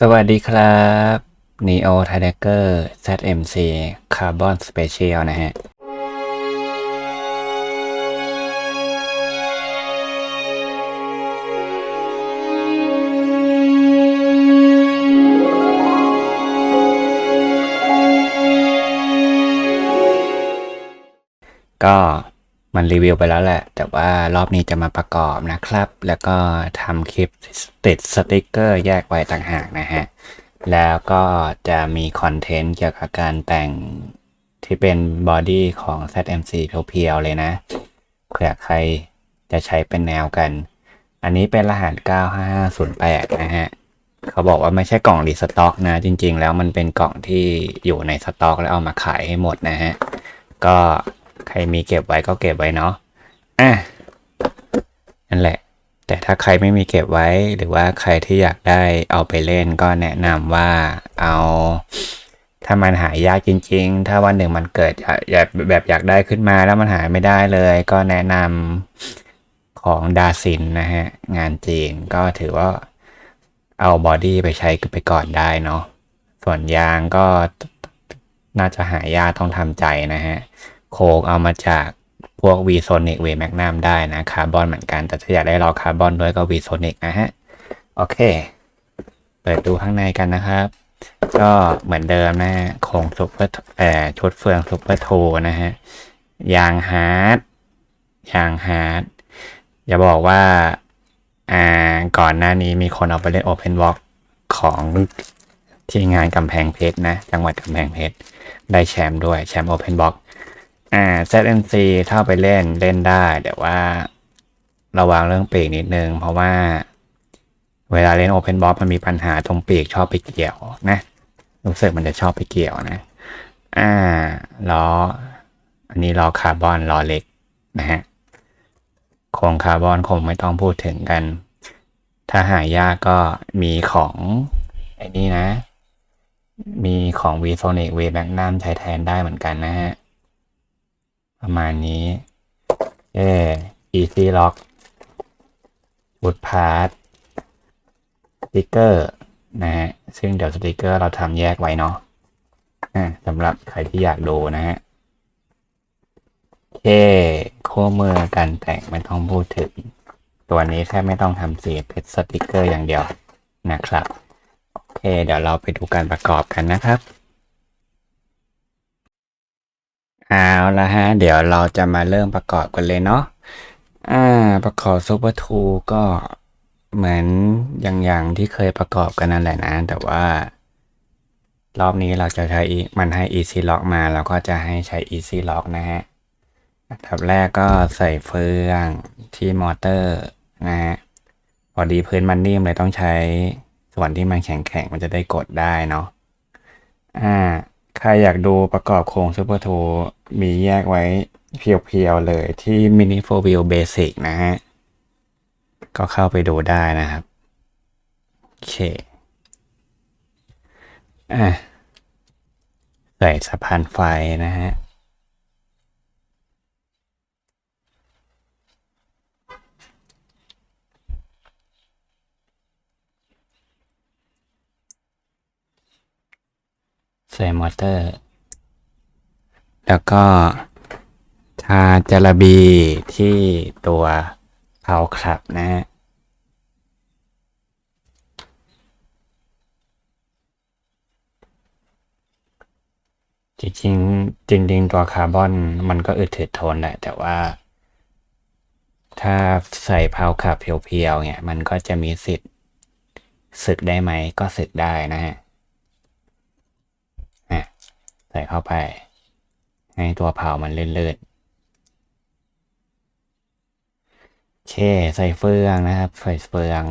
สวัสดีครับ Neo t i d e g e r ZMC Carbon Special นะฮะ ก็ มันรีวิวไปแล้วแหละ แต่ว่ารอบนี้จะมาประกอบนะครับ แล้วก็ทำคลิปติดสติกเกอร์แยกไว้ต่างหากนะฮะ แล้วก็จะมีคอนเทนต์เกี่ยวกับการแต่งที่เป็นบอดี้ของ ZMC เพียวๆเลยนะ เผื่อใครจะใช้เป็นแนวกัน อันนี้เป็นรหัส 95508 นะฮะ เขาบอกว่าไม่ใช่กล่องรีสต็อกนะ จริง ๆ แล้วมันเป็นกล่องที่อยู่ในสต็อกแล้วเอามาขายให้หมดนะฮะ ก็ ใครมีเก็บไว้ก็เก็บไว้เนาะอะนั่นแหละ แต่ถ้าใครไม่มีเก็บไว้ หรือว่าใครที่อยากได้เอาไปเล่นก็แนะนำว่าเอา ถ้ามันหายากจริง ๆ ถ้าวันหนึ่งมันเกิดอยากอยากแบบอยากได้ขึ้นมาแล้วมันหายไม่ได้เลย ก็แนะนำของดาซินนะฮะ งานจีนก็ถือว่าเอาบอดี้ไปใช้ไปก่อนได้เนาะส่วนยางก็น่าจะหายากต้องทำใจนะฮะ โคกเอามาจากพวก v s o n i c V Magnum ได้นะคาร์บอนเหมือนกัน แต่ถ้าอยากได้ล้อคาร์บอนด้วยก็ v s o n i c นะฮะ โอเค เปิดดูข้างในกันนะครับ ก็เหมือนเดิมนะฮะโครงซุปเปอร์เอ่อชุดเฟืองซุปเปอร์โทนะฮะ ยางฮาร์ดยางฮาร์ดอย่าบอกว่า อ่า ก่อนหน้านี้มีคนเอาไปเล่น Open Walk ของที่งานกำแพงเพชรนะ จังหวัดกำแพงเพชร ได้แชมป์ด้วย แชมป์ Open Box อ่า ZMC ถ้าไปเล่นเล่นได้ แต่ว่าระวังเรื่องปีกนิดนึง เพราะว่า เวลาเล่น Open Box มันมีปัญหาตรงปีกชอบไปเกี่ยวนะรู้สึกมันจะชอบไปเกี่ยวนะ อ่าล้อ อันนี้ล้อคาร์บอนล้อเล็กนะฮะโครงคาร์บอนคงไม่ต้องพูดถึงกัน ถ้าหายากก็มีของไอ้นี่นะ มีของ v s o n i c V Magnum ใช้แทนได้เหมือนกันนะฮะ ประมาณนี้เอ Easy Lock วุดพาร์ทสติกเกอร์นะฮะซึ่งเดี๋ยวสติกเกอร์เราทำแยกไว้เนาะสำหรับใครที่อยากดูนะฮะโอเคคู่มือการแต่งไม่ต้องพูดถึง ตัวนี้แค่ไม่ต้องทำสีเป็นสติกเกอร์อย่างเดียวนะครับ โอเค เดี๋ยวเราไปดูการประกอบกันนะครับ เอาละฮะ เดี๋ยวเราจะมาเริ่มประกอบกันเลยเนาะอ่า ประกอบซูเปอร์ทูก็เหมือนอย่างอย่างที่เคยประกอบกันนั่นแหละนะ แต่ว่า รอบนี้เราจะใช้มันให้ Easy Lock มาเราก็จะให้ใช้ Easy Lock นะฮะอันดับแรกก็ใส่เฟืองที่มอเตอร์นะฮะพอดีพื้นมันนิ่มเลยต้องใช้ส่วนที่มันแข็งๆมันจะได้กดได้เนาะอ่าใครอยากดูประกอบโครงซูเปอร์ทู มีแยกไว้เพียวๆเลยที่ Mini 4 Wheel Basic นะฮะ ก็เข้าไปดูได้นะครับ โอเค อะใส่สะพานไฟนะฮะใส่มอเตอร์ แล้วก็ทาจาระบีที่ตัวเพาคลับนะฮะจริงจริงตัวคาร์บอนมันก็อึดถืดทนแหละแต่ว่า ถ้าใส่เพาขับเพียวๆเนี่ย มันก็จะมีสิทธิ์สึกได้ไหมก็สึกได้นะฮะใส่เข้าไป ให้ตัวเผามันเลื่อนๆโอเคใส่เฟืองนะครับ ใส่เฟือง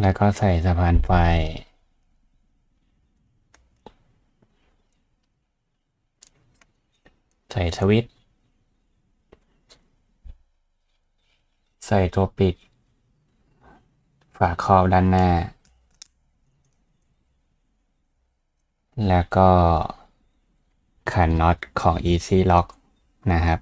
แล้วก็ใส่สะพานไฟ ใส่สวิต ใส่ตัวปิด ฝาครอบด้านหน้า แล้วก็ขันน็อตของ Easy Lock นะครับ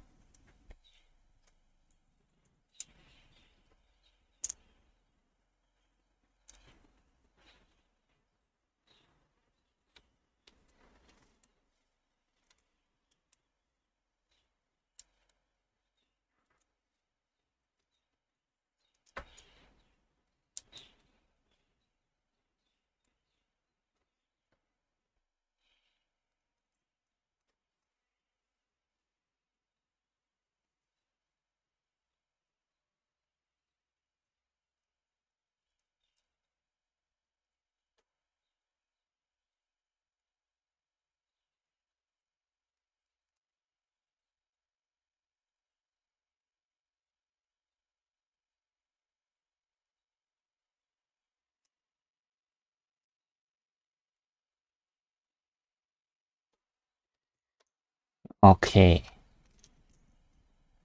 โอเค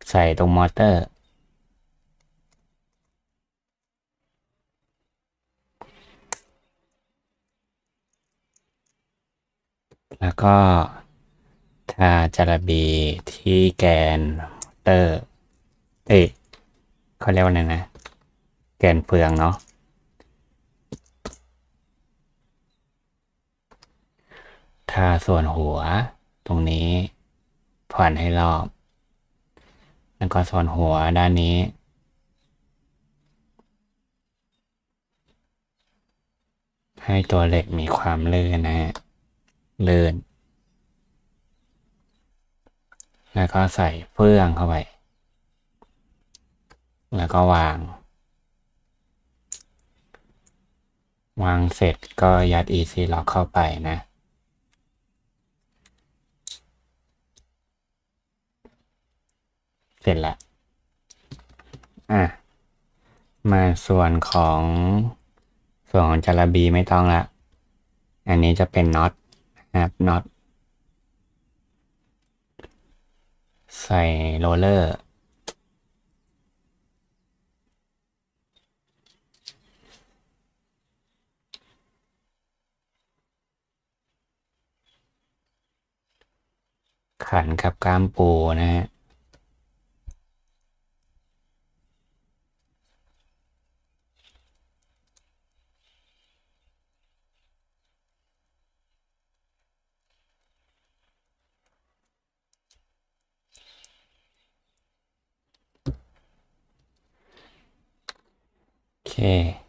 ใส่ตรงมอเตอร์ แล้วก็ทาจาระบีที่แกนเตอร์ เอ้ยเขาเรียกว่าอะไรนะ แกนเฟืองเนาะทาส่วนหัวตรงนี้ ผ่อนให้รอบ แล้วก็ส่วนหัวด้านนี้ให้ตัวเหล็กมีความลื่นนะฮะ ลื่น แล้วก็ใส่เฟืองเข้าไป แล้วก็วาง วางเสร็จก็ยัด easy lock เข้าไปนะ เสร็จและอะมาส่วนของส่วนของจาระบีไม่ต้องละ อันนี้จะเป็นน็อตนะครับน็อตใส่โรลเลอร์ขันกับก้ามปูนะฮะ โอเ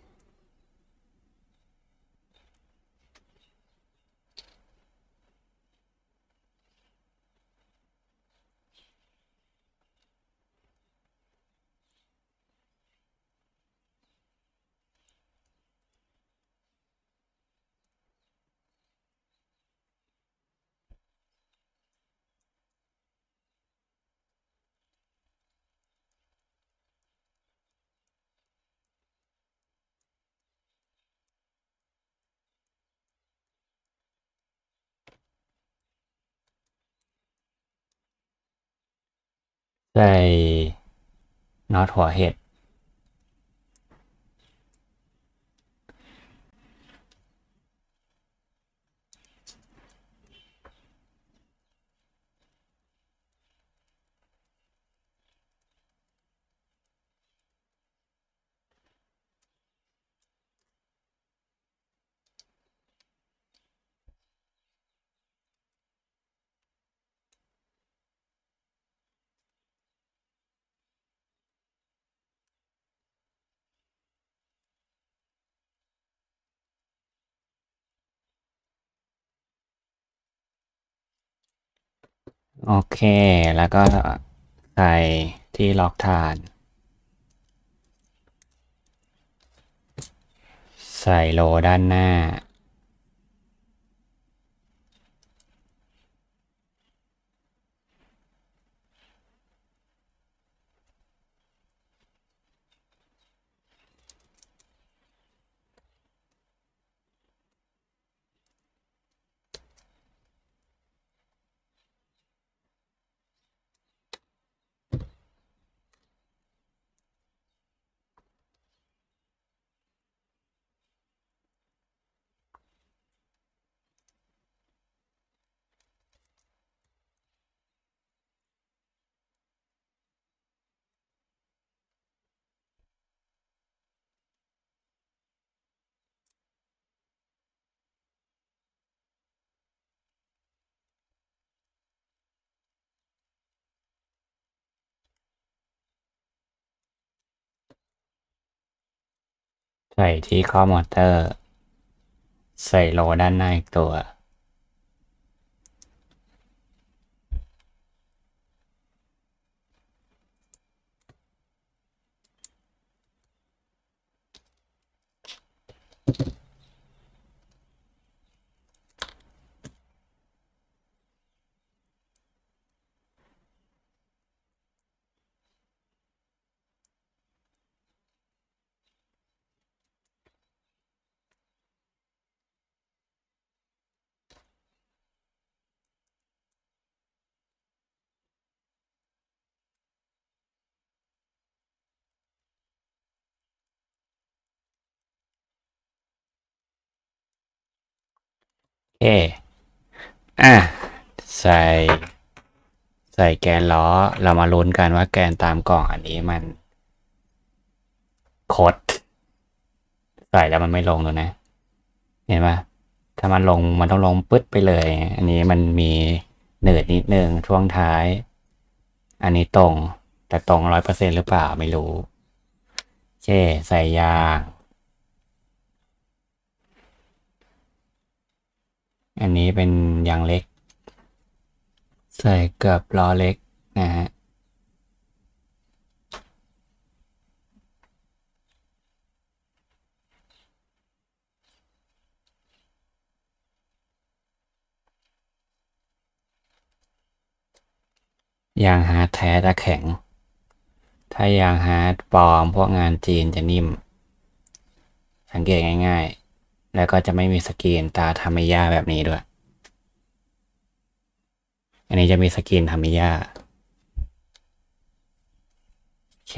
ใส่น็อตหัวเห็ด โอเค แล้วก็ใส่ที่ล็อกฐาน ใส่โลด้านหน้า ใส่ที่ข้อมอเตอร์ ใส่โลด้านหน้าอีกตัว อะ ใส่ ใส่แกนล้อ เรามาลุ้นกันว่าแกนตามกล่องอันนี้มันคดใส่แล้วมันไม่ลงเลยนะ เห็นปะถ้ามันลงมันต้องลงปึ๊ดไปเลย อันนี้มันมีเหนืดนิดนึงช่วงท้าย อันนี้ตรง แต่ตรงร้อยเปอร์เซ็นหรือเปล่าไม่รู้โอเคใส่ยาง อันนี้เป็นยางเล็ก ใส่เกับล้อเล็กนะฮะยางฮาร์ดแท้จะแข็ง ถ้ายางฮาร์ดปลอมพวกงานจีนจะนิ่ม สังเกตง่าย ๆ แล้วก็จะไม่มีสกรีนตาทามิยาแบบนี้ด้วย อันนี้จะมีสกรีนทามิยาโอเค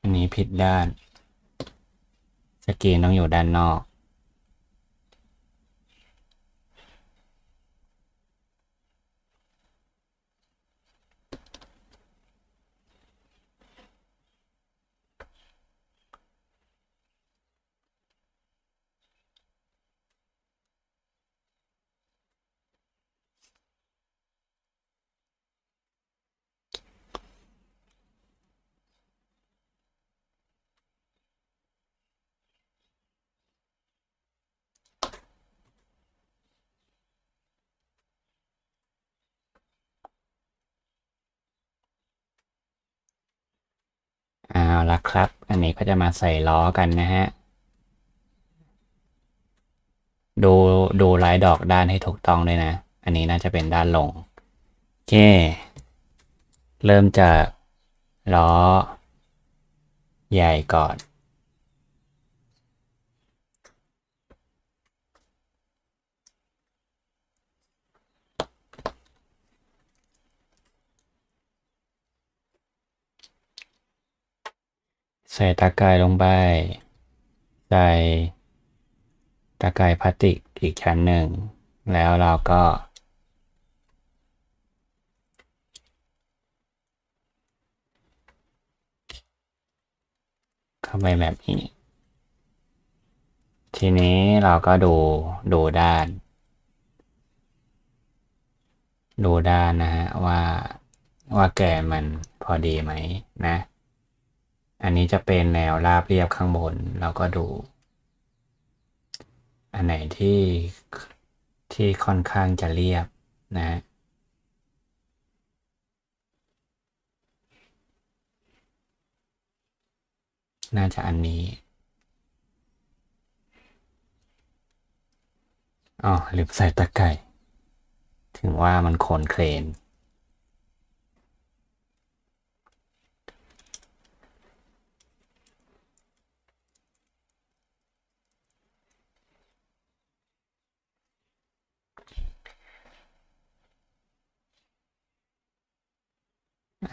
อันนี้ผิดด้าน สกรีนต้องอยู่ด้านนอก ละครับ อันนี้ก็จะมาใส่ล้อกันนะฮะ ดูดูลายดอกด้านให้ถูกต้องด้วยนะ อันนี้น่าจะเป็นด้านลง โอเค เริ่มจากล้อ ใหญ่ก่อน ใส่ตะกายลงไปใส่ตะกายพลาสติกอีกชั้นหนึ่ง แล้วเราก็ เข้าไปแบบนี้ ทีนี้เราก็ดูดูด้าน ดูด้านนะฮะว่าว่าแกนมันพอดีไหมนะ อันนี้จะเป็นแนวราบเรียบข้างบน เราก็ดู อันไหนที่ที่ค่อนข้างจะเรียบนะน่าจะอันนี้อ๋อลืมใส่ตะไคร่ถึงว่ามันโคนเคลน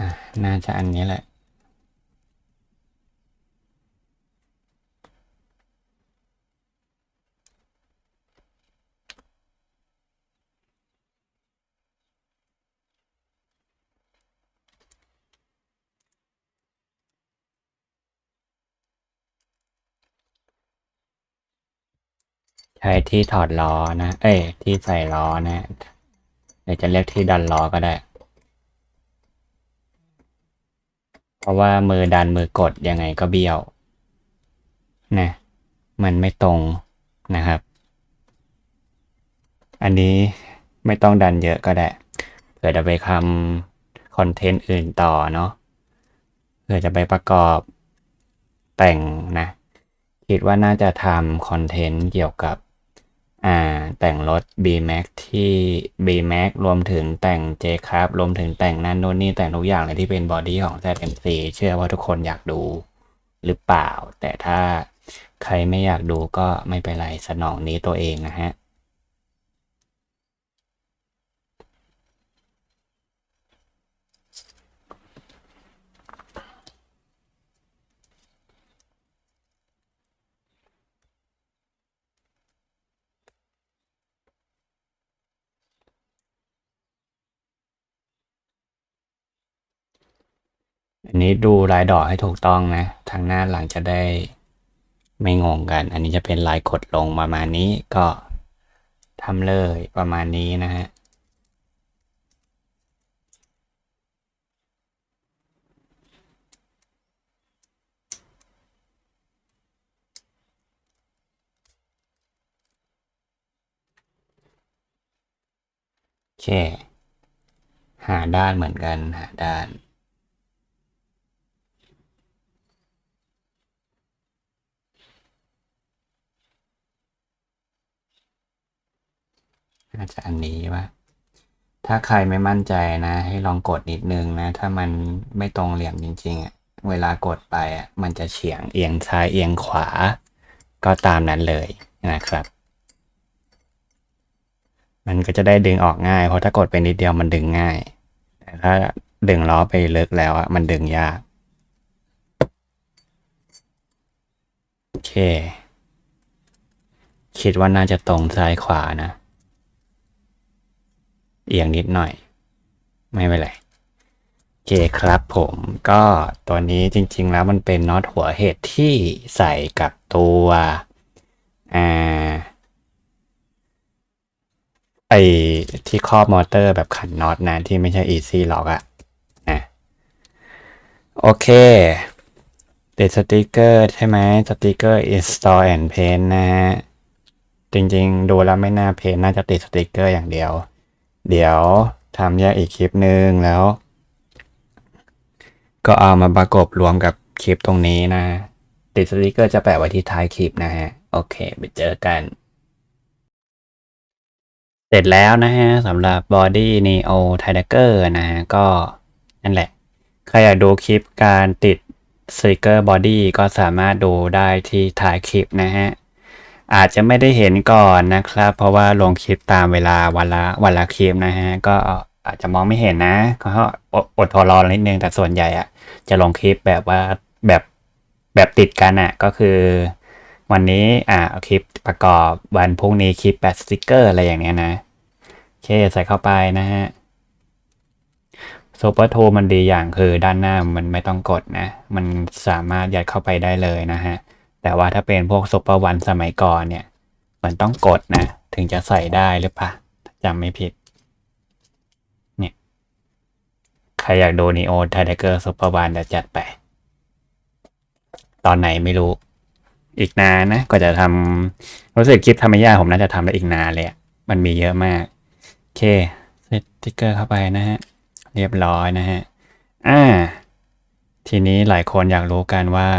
อะน่าจะอันนี้แหละใช้ที่ถอดล้อนะ เอ้ย ที่ใส่ล้อนะ เดี๋ยวจะเรียกที่ดันล้อก็ได้ เพราะว่ามือดันมือกดยังไงก็เบี้ยวนะมันไม่ตรงนะครับ อันนี้ไม่ต้องดันเยอะก็ได้เผื่อจะไปทำคอนเทนต์อื่นต่อเนาะเผื่อจะไปประกอบแต่งนะ คิดว่าน่าจะทำคอนเทนต์เกี่ยวกับ อ่าแต่งรถ B-Max ที่ B-Max รวมถึงแต่ง J ครับรวมถึงแต่งนั่นโน่นนี่แต่งทุกอย่างเลยที่เป็นบอดี้ของ ZMC เชื่อว่าทุกคนอยากดูหรือเปล่า แต่ถ้าใครไม่อยากดูก็ไม่เป็นไรสนองนี้ตัวเองนะฮะ อันนี้ดูลายดอกให้ถูกต้องนะ ทางหน้าหลังจะได้ไม่งงกัน อันนี้จะเป็นลายกดลงประมาณนี้ก็ทำเลยประมาณนี้นะฮะโอเค หาด้านเหมือนกันหาด้าน น่าจะอันนี้ว่าถ้าใครไม่มั่นใจนะ ให้ลองกดนิดนึงนะ ถ้ามันไม่ตรงเหลี่ยมจริงๆอะเวลากดไปอะมันจะเฉียงเอียงซ้ายเอียงขวา ก็ตามนั้นเลยนะครับ มันก็จะได้ดึงออกง่าย เพราะถ้ากดไปนิดเดียวมันดึงง่าย แต่ถ้าดึงล้อไปลึกแล้วอะมันดึงยาก โอเค คิดว่าน่าจะตรงซ้ายขวานะ เอียงนิดหน่อย ไม่เป็นไรโอเคครับผมก็ตัวนี้จริง ๆ แล้วมันเป็นน็อตหัวเห็ดที่ใส่กับตัวอ่าไอที่ครอบมอเตอร์แบบขันน็อตนะที่ไม่ใช่ easy lock อะนะโอเคติดสติกเกอร์ใช่ไหมสติกเกอร์ install and paint นะฮะจริงๆ ดูแล้วไม่น่าเพนน่าจะติดสติกเกอร์อย่างเดียว เดี๋ยวทำแยกอีกคลิปหนึ่งแล้ว ก็เอามาประกบรวมกับคลิปตรงนี้นะ ติดสติกเกอร์จะแปะไว้ที่ท้ายคลิปนะฮะ โอเค ไปเจอกัน เสร็จแล้วนะฮะสำหรับ Body Neo t i d a g e r นะฮะ ก็นั่นแหละ ใครอยากดูคลิปการติดสติกเกอร์บอดี้ก็สามารถดูได้ที่ท้ายคลิปนะฮะ อาจจะไม่ได้เห็นก่อนนะครับ เพราะว่าลงคลิปตามเวลาวันละวันละคลิปนะฮะก็อาจจะมองไม่เห็นนะก็อดอดทนรอนิดนึงแต่ส่วนใหญ่อะจะลงคลิปแบบว่าแบบแบบติดกันอะก็คือ วันนี้อ่าเอาคลิปประกอบวันพรุ่งนี้คลิปแปดสติกเกอร์อะไรอย่างเนี้ยนะโอเคใส่เข้าไปนะฮะซูเปอร์โทมันดีอย่างคือด้านหน้ามันไม่ต้องกดนะ มันสามารถยัดเข้าไปได้เลยนะฮะ แต่ว่าถ้าเป็นพวกซุปเปอร์วันสมัยก่อนเนี่ยมันต้องกดนะ ถึงจะใส่ได้หรือปล่าจำไม่ผิด เนี่ย ใครอยากดูนีโอไทเดเกอร์ซุปเปอร์วันเดี๋ยวจัดไป ตอนไหนไม่รู้ อีกนานนะก็จะทำรู้สึกคลิปธรรมยาผมน่าจะทำได้อีกนานเลยมันมีเยอะมากโอเคเซตติ๊กเกอร์เข้าไปนะฮะ เรียบร้อยนะฮะ อ่า ทีนี้หลายคนอยากรู้กันว่า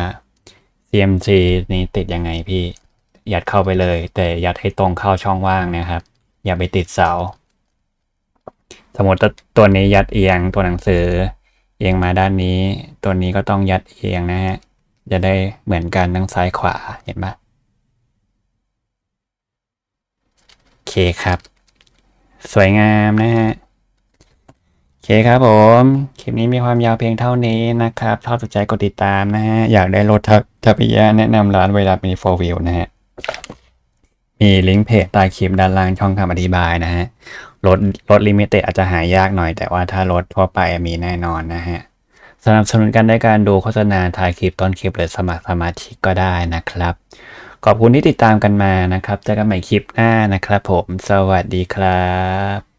CMC นี้ติดยังไงพี่ยัดเข้าไปเลย แต่ยัดให้ตรงเข้าช่องว่างนะครับ อย่าไปติดเสา สมมติตัวนี้ยัดเอียงตัวหนังสือ เอียงมาด้านนี้ ตัวนี้ก็ต้องยัดเอียงนะฮะจะได้เหมือนกันทั้งซ้ายขวาเห็นปะโอเคครับ สวยงามนะฮะ โอเคครับผม คลิปนี้มีความยาวเพียงเท่านี้นะครับถ้าสนใจกดติดตามนะฮะ อยากได้รถทัพพิยะแนะนำร้านเวลามีโฟวิวนะฮะ มีลิงก์เพจใต้คลิปด้านล่างช่องคำอธิบายนะฮะ รถรถลิมิเต็ดอาจจะหายากหน่อย แต่ว่าถ้ารถทั่วไปมีแน่นอนนะฮะ สนับสนุนกันด้วยการดูโฆษณาท้ายคลิปต้นคลิปหรือสมัครสมาชิกก็ได้นะครับ ขอบคุณที่ติดตามกันมานะครับ เจอกันใหม่คลิปหน้านะครับผม สวัสดีครับ